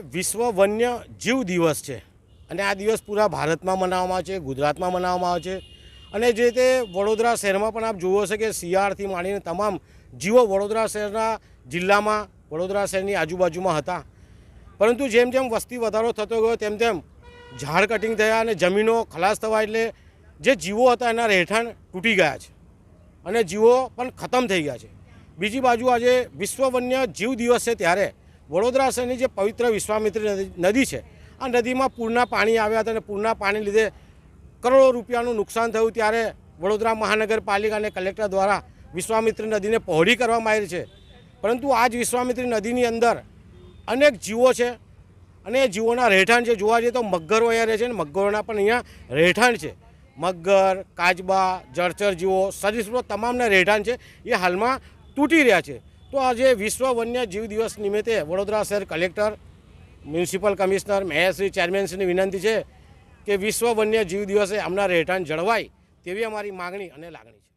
વિશ્વ વન્ય જીવ દિવસ છે. અને આ દિવસ પૂરા ભારતમાં મનાવવામાં આવે છે, ગુજરાતમાં મનાવવામાં આવે છે. અને જે રીતે વડોદરા શહેરમાં પણ આપ જુઓ છો કે શિયાળથી માંડીને તમામ જીવો વડોદરા શહેરના જિલ્લામાં વડોદરા શહેરની આજુબાજુમાં હતા. પરંતુ જેમ જેમ વસ્તી વધારો થતો ગયો, તેમ તેમ ઝાડ કટિંગ થયા અને જમીનો ખલાસ થવા એટલે જે જીવો હતા એના રહેઠાણ તૂટી ગયા છે. અને જીવો પણ ખતમ થઈ ગયા છે. બીજી બાજુ આજે વિશ્વ વન્ય જીવ દિવસ છે ત્યારે વડોદરા શહેરની જે પવિત્ર વિશ્વામિત્રી નદી- છે, આ નદીમાં પૂરના પાણી આવ્યા હતા અને પૂરના પાણી લીધે કરોડો રૂપિયાનું નુકસાન થયું ત્યારે વડોદરા મહાનગરપાલિકા અને કલેક્ટર દ્વારા વિશ્વામિત્રી નદીને પહોળી કરવામાં આવી છે. પરંતુ આ જ વિશ્વામિત્રી નદીની અંદર અનેક જીવો છે અને એ જીવોના રહેઠાણ છે. જોવા જઈએ તો મગરો અહીંયા રહે છે અને મગરોના પણ અહીંયા રહેઠાણ છે. મગર કાચબા જળચર જીવો સરીસૃપો તમામના રહેઠાણ છે એ હાલમાં તૂટી રહ્યા છે. તો આજે વિશ્વ વન્ય જીવ દિવસ નિમિત્તે વડોદરા શહેર કલેક્ટર, મ્યુનિસિપલ કમિશનર મેયરશ્રી ચેરમેનશ્રીની વિનંતી છે કે વિશ્વ વન્ય જીવ દિવસે આમના રહેઠાણ જળવાય તેવી અમારી માગણી અને લાગણી છે.